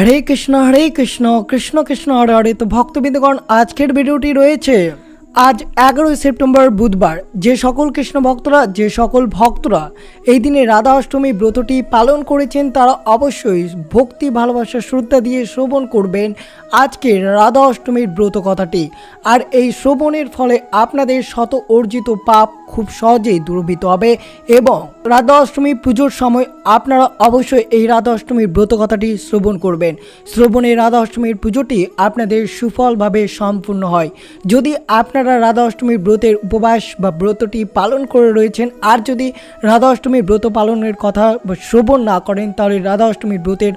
হরে কৃষ্ণ হরে কৃষ্ণ কৃষ্ণ কৃষ্ণ, হরে হরে। তো ভক্তবৃন্দগণ, আজকের ভিডিওটি রয়েছে আজ এগারোই সেপ্টেম্বর বুধবার। যে সকল কৃষ্ণ ভক্তরা, যে সকল ভক্তরা এই দিনে রাধা অষ্টমী ব্রতটি পালন করেছেন, তারা অবশ্যই ভক্তি, ভালোবাসা, শ্রদ্ধা দিয়ে শ্রবণ করবেন আজকের রাধা অষ্টমীর ব্রত কথাটি। আর এই শ্রবণের ফলে আপনাদের শত অর্জিত পাপ খুব সহজেই দূরভূত হবে এবং রাধা অষ্টমী পুজোর সময় আপনারা অবশ্যই এই রাধা অষ্টমীর ব্রত কথাটি শ্রবণ করবেন। শ্রবণে রাধা অষ্টমীর পুজোটি আপনাদের সুফলভাবে সম্পূর্ণ হয়। যদি আপনারা রাধা অষ্টমীর ব্রতের উপবাস বা ব্রতটি পালন করে রয়েছেন, আর যদি রাধা অষ্টমীর ব্রত পালনের কথা শ্রবণ না করেন, তাহলে রাধা অষ্টমীর ব্রতের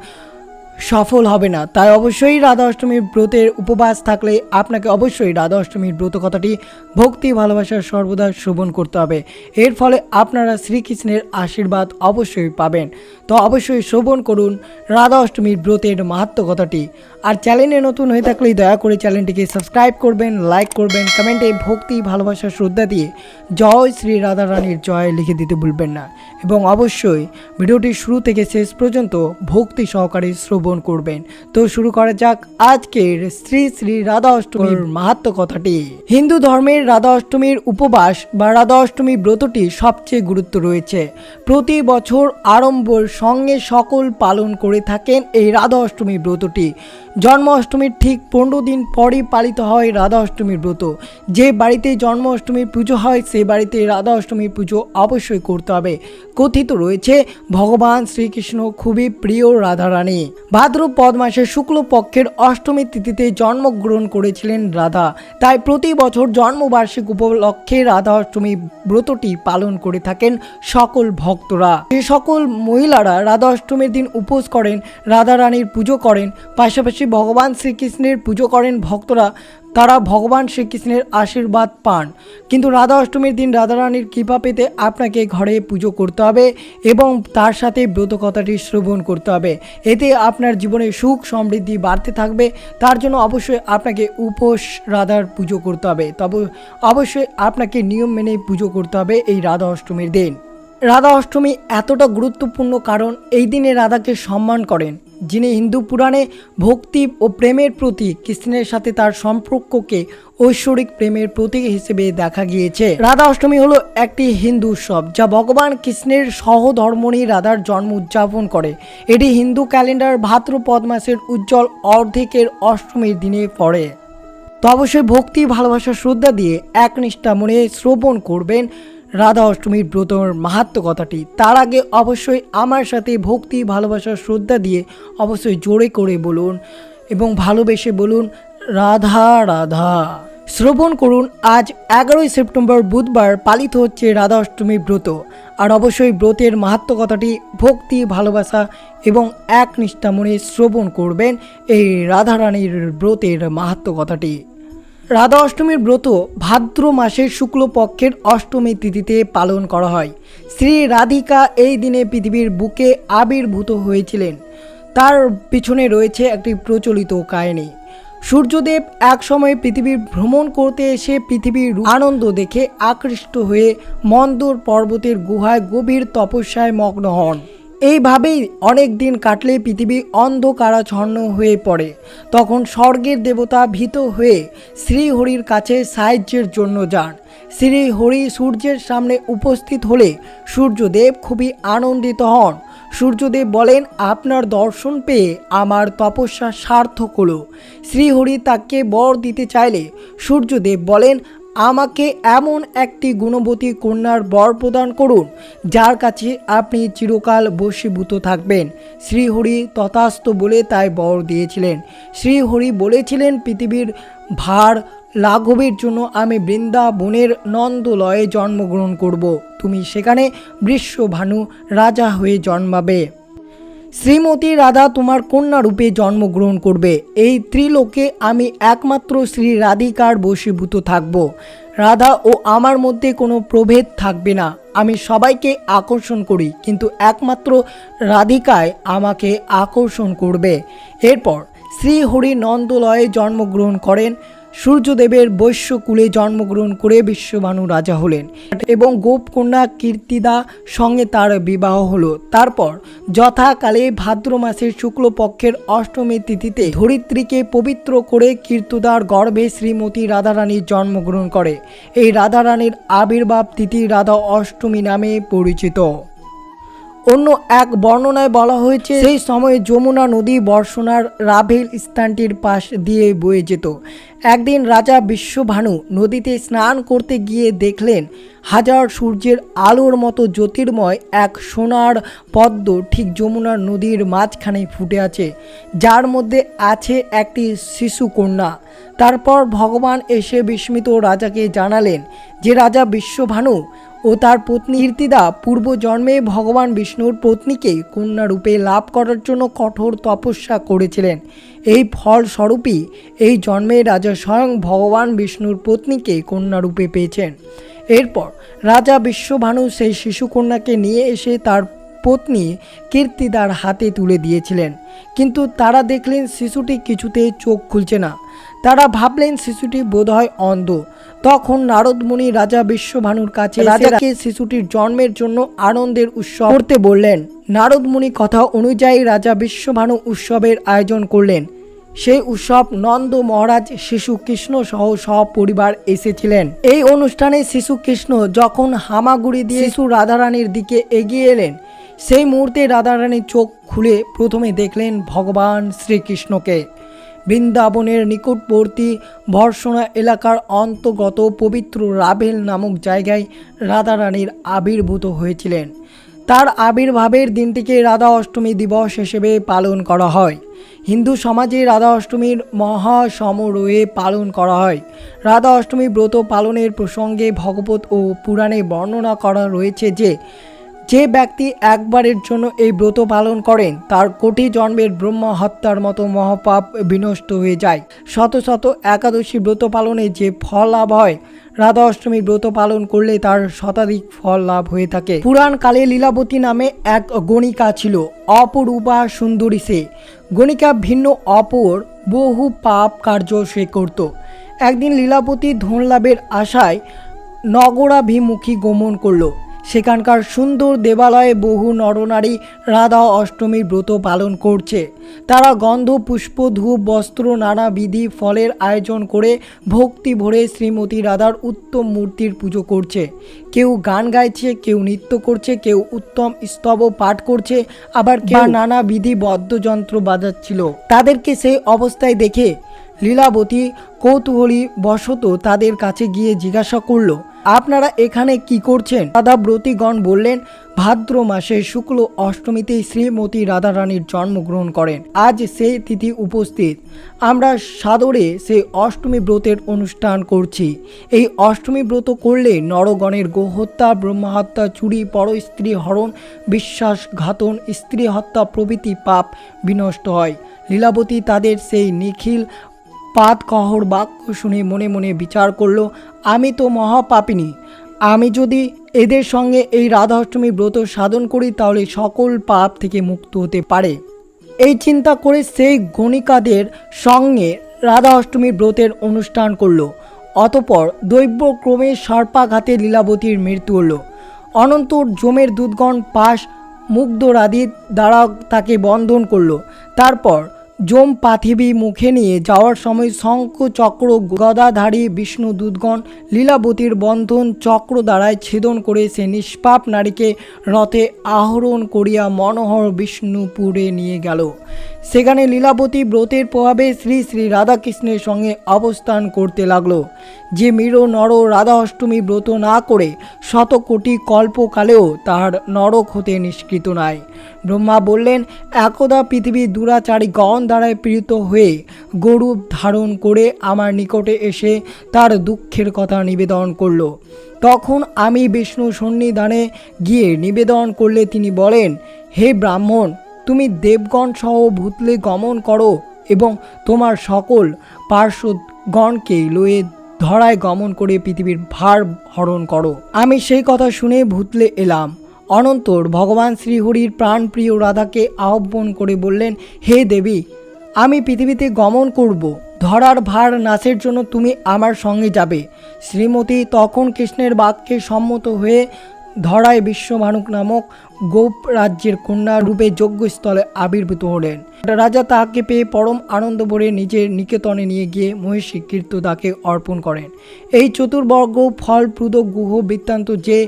সফল হবে না। তাই অবশ্যই রাধা অষ্টমীর ব্রতের উপবাস থাকলে আপনাকে অবশ্যই রাধা অষ্টমীর ব্রত কথাটি ভক্তি ভালোবাসার সর্বদা শ্রবণ করতে হবে। এর ফলে আপনারা শ্রীকৃষ্ণের আশীর্বাদ অবশ্যই পাবেন। তো অবশ্যই শ্রবণ করুন রাধা অষ্টমীর ব্রতের মাহাত্ম কথাটি। আর চ্যানেলে নতুন হয়ে থাকলে দয়া করে চ্যানেলটিকে সাবস্ক্রাইব করবেন লাইক করবেন কমেন্টে ভক্তি, ভালোবাসা, শ্রদ্ধা দিয়ে জয় শ্রী রাধা রানীর জয় লিখে দিতে ভুলবেন না। এবং অবশ্যই ভিডিওটি শুরু থেকে শেষ পর্যন্ত ভক্তি সহকারে শ্রবণ করবেন। তো শুরু করা যাক আজকের শ্রী শ্রী রাধা অষ্টমীর মাহাত্ম কথাটি। হিন্দু ধর্মের রাধা অষ্টমীর উপবাস বা রাধা অষ্টমী ব্রতটি সবচেয়ে গুরুত্ব রয়েছে। প্রতি বছর আড়ম্বর সঙ্গে সকল পালন করে থাকেন এই রাধা অষ্টমী ব্রতটি। জন্ম অষ্টমীর ঠিক পনেরো দিন পরই পালিত হয় রাধা অষ্টমীর ব্রত। যে বাড়িতে জন্ম অষ্টমীর পুজো হয়, সে বাড়িতে রাধা অষ্টমীর পুজো অবশ্যই করতে হবে। কথিত রয়েছে, ভগবান শ্রীকৃষ্ণ খুবই প্রিয় রাধারানী। ভাদ্রপদ মাসের শুক্লপক্ষের অষ্টমী তিথিতে জন্মগ্রহণ করেছিলেন রাধা। তাই প্রতি বছর জন্মবার্ষিক উপলক্ষে রাধা অষ্টমী ব্রতটি পালন করে থাকেন সকল ভক্তরা। যে সকল মহিলারা রাধা অষ্টমীর দিন উপোস করেন রাধা রানীর পুজো করেন, পাশাপাশি ভগবান শ্রীকৃষ্ণের পুজো করেন ভক্তরা, তারা ভগবান শ্রীকৃষ্ণের আশীর্বাদ পান। কিন্তু রাধা অষ্টমীর দিন রাধারানীর কৃপা পেতে আপনাকে ঘরে পুজো করতে হবে এবং তার সাথে ব্রত কথাটি শ্রবণ করতে হবে। এতে আপনার জীবনে সুখ সমৃদ্ধি বাড়তে থাকবে। তার জন্য অবশ্যই আপনাকে উপোস রাধার পুজো করতে হবে। তবে অবশ্যই আপনাকে নিয়ম মেনে পুজো করতে হবে এই রাধা অষ্টমীর দিন। রাধা অষ্টমী এতটা গুরুত্বপূর্ণ কারণ এই দিনে রাধাকে সম্মান করেন। যিনি হিন্দু পুরাণে ভক্তি ও প্রেমের প্রতীক কৃষ্ণের সাথে তার সম্পর্ককে ঐশ্বরিক প্রেমের প্রতীক হিসেবে দেখা গিয়েছে। রাধা অষ্টমী হলো একটি হিন্দু উৎসব, যা ভগবান কৃষ্ণের সহধর্মণী রাধার জন্ম উদযাপন করে। এটি হিন্দু ক্যালেন্ডার ভাদ্রপদ মাসের উজ্জ্বল অর্ধেকের অষ্টমীর দিনে পড়ে। তো অবশ্যই ভক্তি, ভালোবাসা, শ্রদ্ধা দিয়ে একনিষ্ঠা মনে শ্রবণ করবেন রাধা অষ্টমীর ব্রতর মাহাত্ম কথাটি। তার আগে অবশ্যই আমার সাথে ভক্তি, ভালোবাসা, শ্রদ্ধা দিয়ে অবশ্যই জোরে করে বলুন এবং ভালোবেসে বলুন, রাধা রাধা। শ্রবণ করুন, আজ এগারোই সেপ্টেম্বর বুধবার পালিত হচ্ছে রাধা অষ্টমী ব্রত। আর অবশ্যই ব্রতের মাহাত্ম কথাটি ভক্তি, ভালোবাসা এবং একনিষ্ঠা মনে শ্রবণ করবেন এই রাধারানীর ব্রতের মাহাত্ম কথাটি। রাধা অষ্টমীর ব্রত ভাদ্র মাসের শুক্লপক্ষের অষ্টমী তিথিতে পালন করা হয়। শ্রী রাধিকা এই দিনে পৃথিবীর বুকে আবির্ভূত হয়েছিলেন। তার পিছনে রয়েছে একটি প্রচলিত কাহিনী। সূর্যদেব একসময় পৃথিবীর ভ্রমণ করতে এসে পৃথিবীর আনন্দ দেখে আকৃষ্ট হয়ে মন্দর পর্বতের গুহায় গভীর তপস্যায় মগ্ন হন। এইভাবেই অনেক দিন কাটলে পৃথিবী অন্ধকারাচ্ছন্ন হয়ে পড়ে। তখন স্বর্গের দেবতা ভীত হয়ে শ্রীহরির কাছে সাহায্যের জন্য যান। শ্রীহরি সূর্যের সামনে উপস্থিত হলে সূর্যদেব খুবই আনন্দিত হন। সূর্যদেব বলেন, আপনার দর্শন পেয়ে আমার তপস্যা সার্থক হলো। শ্রীহরি তাকে বর দিতে চাইলে সূর্যদেব বলেন আমাকে এমন একটি গুণবতী কন্যার বর প্রদান করুন, যার কাছে আপনি চিরকাল বশীভূত থাকবেন। শ্রীহরি তথাস্থ বলে তাই বর দিয়েছিলেন। শ্রীহরি বলেছিলেন, পৃথিবীর ভার লাঘবের জন্য আমি বৃন্দাবনের নন্দলয়ে জন্মগ্রহণ করব। তুমি সেখানে বৃষ্যভানু রাজা হয়ে জন্মাবে। শ্রীমতী রাধা তোমার কন্যা রূপে জন্মগ্রহণ করবে। এই ত্রিলোকে আমি একমাত্র শ্রী রাধিকার বশীভূত থাকব। রাধা ও আমার মধ্যে কোনো প্রভেদ থাকবে না। আমি সবাইকে আকর্ষণ করি, কিন্তু একমাত্র রাধিকায় আমাকে আকর্ষণ করবে। এরপর শ্রীহরি নন্দলয়ে জন্মগ্রহণ করেন সূর্যদেবের বৈশ্যকুলে জন্মগ্রহণ করে বিশ্বভানু রাজা হলেন। এবং গোপকন্যা কীর্তিদা সঙ্গে তার বিবাহ হলো। তারপর যথাকালে ভাদ্র মাসের শুক্লপক্ষের অষ্টমী তিথিতে ধরিত্রীকে পবিত্র করে কীর্তিদার গর্ভে শ্রীমতী রাধারানীর জন্মগ্রহণ করে। এই রাধারানীর আবির্ভাব তিথি রাধা অষ্টমী নামে পরিচিত। অন্য এক বর্ণনায় বলা হয়েছে, সেই সময়ে যমুনা নদী বর্ষণার রাভেল স্থানটির পাশ দিয়ে বয়ে যেত। একদিন রাজা বিশ্বভানু নদীতে স্নান করতে গিয়ে দেখলেন, হাজার সূর্যের আলোর মতো জ্যোতির্ময় এক সোনার পদ্ম ঠিক যমুনা নদীর মাঝখানে ফুটে আছে, যার মধ্যে আছে একটি শিশু কন্যা। তারপর ভগবান এসে বিস্মিত রাজাকে জানালেন যে, রাজা বিশ্বভানু ও তার পত্নী কীর্তিদা পূর্বজন্মে ভগবান বিষ্ণুর পত্নীকে কন্যা রূপে লাভ করার জন্য কঠোর তপস্যা করেছিলেন। এই ফলস্বরূপই এই জন্মে রাজা স্বয়ং ভগবান বিষ্ণুর পত্নীকে কন্যা রূপে পেয়েছেন। এরপর রাজা বিশ্বভানু সেই শিশুকন্যাকে নিয়ে এসে তার পত্নী কীর্তিদার হাতে তুলে দিয়েছিলেন। কিন্তু তারা দেখলেন শিশুটি কিছুতেই চোখ খুলছে না। তারা ভাবলেন শিশুটি বোধহয় অন্ধ। তখন নারদমুনি রাজা বিশ্বভানুর কাছে রাজাকে শিশুটির জন্মের জন্য আনন্দের উৎসব করতে বললেন। নারদমুনি কথা অনুযায়ী রাজা বিশ্বভানু উৎসবের আয়োজন করলেন। সেই উৎসব নন্দ মহারাজ শিশু কৃষ্ণ সহ সপরিবার এসেছিলেন। এই অনুষ্ঠানে শিশু কৃষ্ণ যখন হামাগুড়ি দিয়ে শিশু রাধারানীর দিকে এগিয়ে এলেন সেই মুহূর্তে রাধারানীর চোখ খুলে প্রথমে দেখলেন ভগবান শ্রীকৃষ্ণকে। বৃন্দাবনের নিকটবর্তী ভর্ষণা এলাকার অন্তর্গত পবিত্র রাভেল নামক জায়গায় রাধারানীর আবির্ভূত হয়েছিলেন। তার আবির্ভাবের দিনটিকে রাধা অষ্টমী দিবস হিসেবে পালন করা হয়। হিন্দু সমাজে রাধা অষ্টমীর মহা সমারোহে পালন করা হয়। রাধা অষ্টমী ব্রত পালনের প্রসঙ্গে ভগবত ও পুরাণে বর্ণনা করা রয়েছে যে যে ব্যক্তি একবারের জন্য এই ব্রত পালন করেন, তার কোটি জন্মের ব্রহ্মা হত্যার মতো মহাপাপ বিনষ্ট হয়ে যায়। শত শত একাদশী ব্রত পালনে যে ফল লাভ হয় রাধা অষ্টমীর ব্রত পালন করলে তার শতাধিক ফল লাভ হয়ে থাকে। পুরাণ কালে লীলাবতী নামে এক গণিকা ছিল, অপরূপা সুন্দরী সে। গণিকা ভিন্ন, অপর, বহু পাপ কার্য সে করত। একদিন লীলাবতী ধন লাভের আশায় নগরাভিমুখী গমন করল। সেখানকার সুন্দর দেবালয়ে বহু নরনারী রাধা অষ্টমীর ব্রত পালন করছে। তারা গন্ধ পুষ্প ধূপ বস্ত্র নানাবিধি ফলের আয়োজন করে ভক্তি ভরে শ্রীমতী রাধার উত্তম মূর্তির পুজো করছে। কেউ গান গাইছে কেউ নৃত্য করছে কেউ উত্তম স্তব পাঠ করছে আবার কেউ নানাবিধি বাদ্যযন্ত্র বাজাচ্ছিল। তাদেরকে সেই অবস্থায় দেখে লীলাবতী কৌতূহলী বশত তাদের কাছে গিয়ে জিজ্ঞাসা করল আপনারা এখানে কি করছেন? রাধা ব্রতীগণ বললেন, ভাদ্র মাসে শুক্ল অষ্টমীতে শ্রীমতী রাধারানীর জন্মগ্রহণ করেন। আজ সেই তিথি উপস্থিত। আমরা সাদরে সেই অষ্টমী ব্রতের অনুষ্ঠান করছি। এই অষ্টমী ব্রত করলে নরগণের গোহত্যা, ব্রহ্মহত্যা, চুরি পর স্ত্রী হরণ, বিশ্বাসঘাতন, স্ত্রী হত্যা প্রভৃতি পাপ বিনষ্ট হয়। লীলাবতী তাদের সেই নিখিল পাত কহর বাক্য শুনে মনে মনে বিচার করল, আমি তো মহাপাপিনী। আমি যদি এদের সঙ্গে এই রাধা অষ্টমী ব্রত সাধন করি, তাহলে সকল পাপ থেকে মুক্ত হতে পারে। এই চিন্তা করে সেই গণিকাদের সঙ্গে রাধা অষ্টমীর ব্রতের অনুষ্ঠান করল। অতপর দৈব্যক্রমে সর্পাঘাতে লীলাবতীর মৃত্যু হল। অনন্তর জমের দুধগণ পাশ মুগ্ধরাদির দ্বারা তাকে বন্ধন করল। তারপর জম পাথিবী মুখে নিয়ে যাওয়ার সময় শঙ্খ, চক্র, গদাধারী, বিষ্ণু, দুধগণ, লীলাবতীর বন্ধন, চক্র দ্বারায় ছেদন করে সে নিষ্পাপ নারীকে রথে আহরণ করিয়া মনোহর বিষ্ণুপুরে নিয়ে গেল। সেখানে লীলাবতী ব্রতের প্রভাবে শ্রী শ্রী রাধাকৃষ্ণের সঙ্গে অবস্থান করতে লাগল। যে মীর নর রাধা অষ্টমী ব্রত না করে শত কোটি কল্পকালেও তাহার নরক হতে নিষ্কৃত নাই। ব্রহ্মা বললেন, একদা পৃথিবীর দুরাচারী গণ দ্বারায় পীড়িত হয়ে গরুপ ধারণ করে আমার নিকটে এসে তার দুঃখের কথা নিবেদন করল। তখন আমি বিষ্ণু সন্নিধানে গিয়ে নিবেদন করলে তিনি বলেন, হে ব্রাহ্মণ তুমি দেবগণ সহ ভূতলে গমন করো এবং তোমার সকল পার্শ্বগণকে লয়ে ধরায় গমন করে পৃথিবীর ভার হরণ করো। আমি সেই কথা শুনে ভূতলে এলাম। অনন্তর ভগবান শ্রীহরির প্রাণপ্রিয় রাধাকে আহ্বান করে বললেন, হে দেবী, আমি পৃথিবীতে গমন করব। ধরার ভার নাচের জন্য তুমি আমার সঙ্গে যাবে। শ্রীমতী তখন কৃষ্ণের বাক্যে সম্মত হয়ে ধরায় বিশ্বভানুক নামক গোপ রাজ্যের কন্যা রূপে যজ্ঞস্থলে আবির্ভূত হলেন। রাজা তাহাকে পেয়ে পরম আনন্দ ভরে নিজের নিকেতনে নিয়ে গিয়ে মহিষী কীর্ত তাকে অর্পণ করেন। এই চতুর্বর্গ ফলপ্রদ গুহ বৃত্তান্ত যে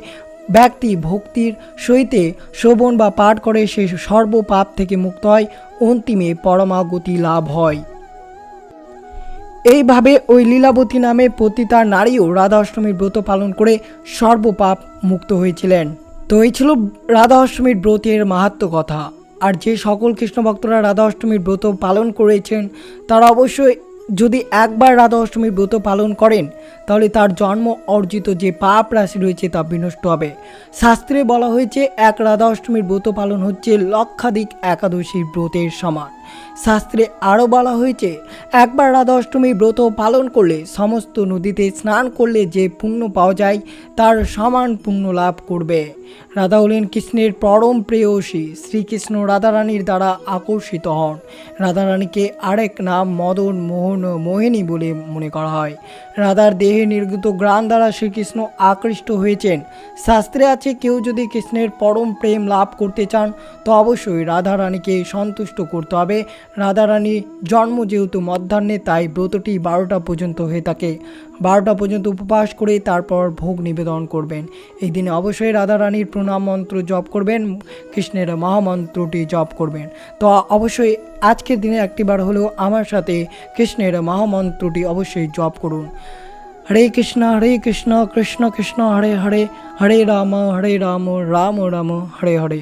ব্যক্তি ভক্তির সহিতে শ্রবণ বা পাঠ করে সে সর্বপাপ থেকে মুক্ত হয়, অন্তিমে পরমাগতি লাভ হয়। এইভাবে ওই লীলাবতী নামে পতিতা নারীও রাধা অষ্টমীর ব্রত পালন করে সর্বপাপ মুক্ত হয়েছিলেন। তো এই ছিল রাধা অষ্টমীর ব্রতের মাহাত্ম কথা। আর যে সকল কৃষ্ণ ভক্তরা রাধা অষ্টমীর ব্রত পালন করেছেন, তারা অবশ্যই যদি একবার রাধা অষ্টমীর ব্রত পালন করেন, তাহলে তার জন্ম অর্জিত যে পাপ রাশি রয়েছে তা বিনষ্ট হবে। শাস্ত্রে বলা হয়েছে, এক রাধা অষ্টমীর ব্রত পালন হচ্ছে লক্ষাধিক একাদশীর ব্রতের সমান। শাস্ত্রে আরও বলা হয়েছে, একবার রাধা অষ্টমীর ব্রত পালন করলে সমস্ত নদীতে স্নান করলে যে পুণ্য পাওয়া যায়, তার সমান পুণ্য লাভ করবে। রাধা হলেন কৃষ্ণের পরম প্রেয়সী, শ্রীকৃষ্ণ রাধারানীর দ্বারা আকর্ষিত হন। রাধারানীকে আরেক নাম মদন মোহন মোহিনী বলে মনে করা হয়। রাধার দেহে নির্গত গ্রাণ দ্বারা শ্রীকৃষ্ণ আকৃষ্ট হয়েছেন। শাস্ত্রে আছে, কেউ যদি কৃষ্ণের পরম প্রেম লাভ করতে চান, তো অবশ্যই রাধারানীকে সন্তুষ্ট করতে হবে। রাধারানীর জন্ম যেহেতু মধ্যাহ্নে, তাই ব্রতটি বারোটা পর্যন্ত হয়ে থাকে। বারোটা পর্যন্ত উপবাস করে তারপর ভোগ নিবেদন করবেন। এই দিনে অবশ্যই রাধারানীর প্রণাম মন্ত্র জপ করবেন, কৃষ্ণের মহামন্ত্রটি জপ করবেন। তো অবশ্যই আজকের দিনে একটিবার হলেও আমার সাথে কৃষ্ণের মহামন্ত্রটি অবশ্যই জপ করুন। হরে কৃষ্ণ হরে কৃষ্ণ কৃষ্ণ কৃষ্ণ, হরে হরে হরে রাম হরে রাম রাম রাম, হরে হরে।